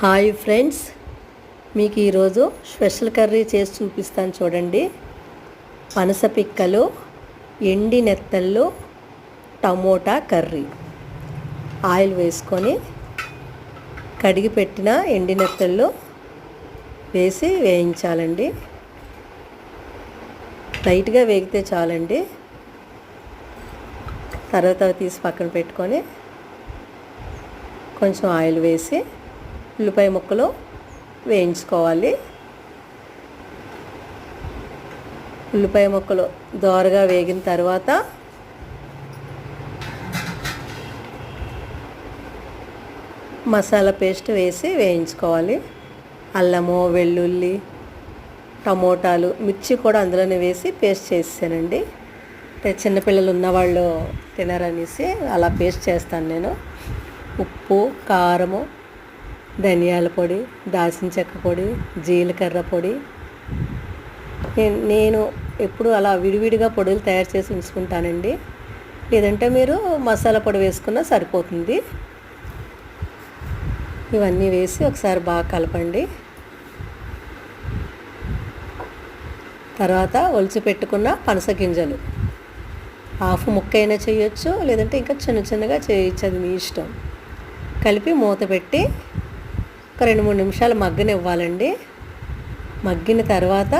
Hi friends మీకు ఈరోజు special curry చేసి చూపిస్తాను చూడండి. పనస పిక్కలు ఎండి నెత్తళ్ళు టమోటా కర్రీ. ఆయిల్ వేసుకొని కడిగి పెట్టిన ఎండి నెత్తళ్ళు వేసి వేయించాలండి. లైట్గా వేగితే చాలండి. తర్వాత తీసి పక్కన పెట్టుకొని కొంచెం ఆయిల్ వేసి ఉల్లిపాయ ముక్కలు వేయించుకోవాలి. ఉల్లిపాయ ముక్కలు దోరగా వేగిన తర్వాత మసాలా పేస్ట్ వేసి వేయించుకోవాలి. అల్లము వెల్లుల్లి టమోటాలు మిర్చి కూడా అందులోనే వేసి పేస్ట్ చేసానండి అంటే చిన్నపిల్లలు ఉన్నవాళ్ళు తినరనేసి అలా పేస్ట్ చేస్తాను నేను. ఉప్పు కారము ధనియాల పొడి దాల్చిన చెక్క పొడి జీలకర్ర పొడి. నేను- నేను ఎప్పుడు అలా విడివిడిగా పొడులు తయారు చేసి ఉంచుకుంటానండి. లేదంటే మీరు మసాలా పొడి వేసుకున్నా సరిపోతుంది. ఇవన్నీ వేసి ఒకసారి బాగా కలపండి. తర్వాత ఒలిచి పెట్టుకున్న పనస గింజలు. హాఫ్ ముక్క అయినా చేయొచ్చు లేదంటే ఇంకా చిన్న చిన్నగా చేయొచ్చు అది మీ ఇష్టం. కలిపి మూత పెట్టి ఒక రెండు మూడు నిమిషాలు మగ్గనివ్వాలండి మగ్గిన తర్వాత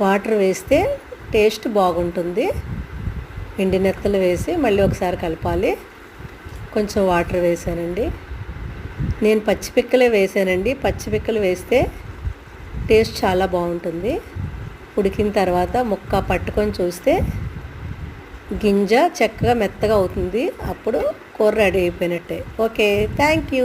వాటర్ వేస్తే టేస్ట్ బాగుంటుంది. ఎండి నెత్తలు వేసి మళ్ళీ ఒకసారి కలపాలి. కొంచెం వాటర్ వేసానండి. నేను పచ్చిపిక్కలే వేసానండి. పచ్చిపిక్కలు వేస్తే టేస్ట్ చాలా బాగుంటుంది. ఉడికిన తర్వాత ముక్క పట్టుకొని చూస్తే గింజ చక్కగా మెత్తగా అవుతుంది. అప్పుడు కూర రెడీ అయిపోయినట్టే. Okay thank you.